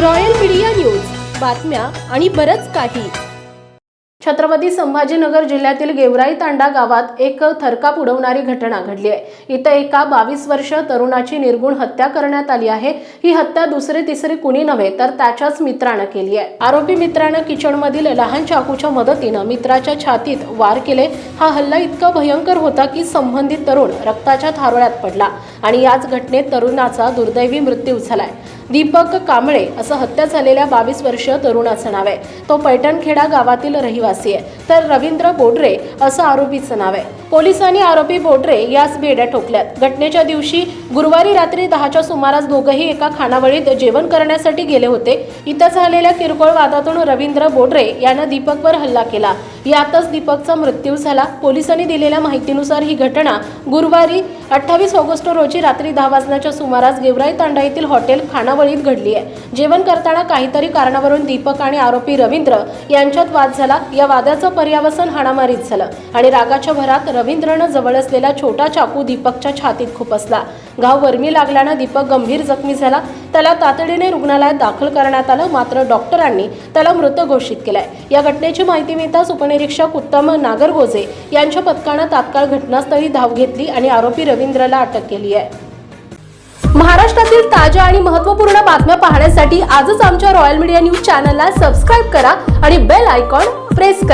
Royal media news बातम्या आणि बरंच काही. छत्रपती संभाजीनगर जिल्ह्यातील गेवराई तांडा गावात एक थरकाप उडवणारी घटना घडली आहे. इथं एका बावीस वर्ष तरुणाची निर्गुण हत्या करण्यात आली आहे. ही हत्या दुसरे तिसरे कुणी नव्हे तर त्याच्याच मित्रानं केली आहे. आरोपी मित्रानं किचनमधील लहान चाकूच्या मदतीनं मित्राच्या छातीत वार केले. हा हल्ला इतका भयंकर होता की संबंधित तरुण रक्ताच्या थारोळ्यात पडला. आणि याच घटनेत तरुणाचा दुर्दैवी मृत्यू झालाय. दीपक कांबळे असं हत्या झालेल्या बावीस वर्षीय तरुणाचं नाव आहे. तो पैठणखेडा गावातील रहिवासी आहे. तर रवींद्र बोडरे असं आरोपीचं नाव आहे. पोलिसांनी आरोपी बोडरे यास बेड्या ठोकल्यात. घटनेच्या दिवशी गुरुवारी रात्री दहाच्या सुमारास दोघंही एका खानावळीत जेवण करण्यासाठी गेले होते. इथं झालेल्या किरकोळ वादातून रवींद्र बोडरे यानं दीपकवर हल्ला केला. यातच दीपकचा मृत्यू झाला. पोलिसांनी दिलेल्या माहितीनुसार ही घटना गुरुवारी अठ्ठावीस ऑगस्ट रोजी रात्री दहा वाजण्याच्या सुमारास गेवराई तांडा येथील हॉटेल खानावळीत घडली आहे जेवण करताना काहीतरी कारणावरून दीपक आणि आरोपी रवींद्र यांच्यात वाद झाला. या वादाचं पर्यावसन हाणामारीत झालं आणि रागाच्या भरात रवींद्रनं जवळ असलेला छोटा चाकू दीपकच्या छातीत खुपसला. घाव वर्मी लागल्यानं दीपक गंभीर जखमी झाला. त्याला तातडीने रुग्णालयात दाखल करण्यात आलं. मात्र डॉक्टरांनी त्याला मृत घोषित केलाय. या घटनेची माहिती मिळताच उपनिरीक्षक उत्तम नागरगोजे यांच्या पथकानं तात्काळ घटनास्थळी धाव घेतली आणि आरोपी रवींद्रला अटक केली आहे. महाराष्ट्रातील ताज्या आणि महत्त्वपूर्ण बातम्या पाहण्यासाठी आजच आमच्या रॉयल मीडिया न्यूज चॅनलला सबस्क्राईब करा आणि बेल आयकॉन प्रेस करा.